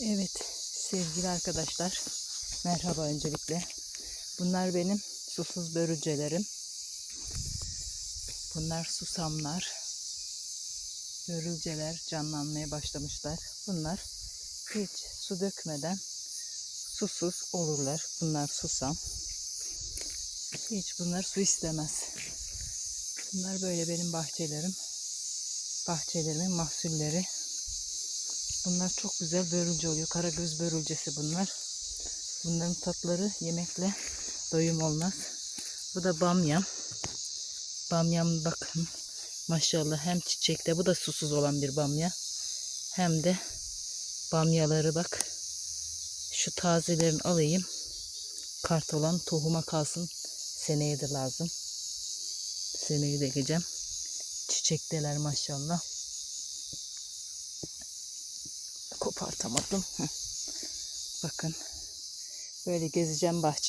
Evet sevgili arkadaşlar merhaba öncelikle. Bunlar benim susuz börülcelerim. Bunlar susamlar. Börülceler canlanmaya başlamışlar. Bunlar hiç su dökmeden susuz olurlar. Bunlar susam. Hiç bunlar su istemez. Bunlar böyle benim bahçelerim. Bahçelerimin mahsulleri. Bunlar çok güzel börülce oluyor. Karagöz börülcesi bunlar. Bunların tatları yemekle doyum olmaz. Bu da bamyam. Bamyam bakın maşallah hem çiçekte bu da susuz olan bir bamya. Hem de bamyaları bak. Şu tazelerini alayım. Kart olan tohuma kalsın. Seneye de lazım. Seneye de ekeceğim. Çiçekteler maşallah kopartamadım. Bakın böyle gezeceğim bahçeyi.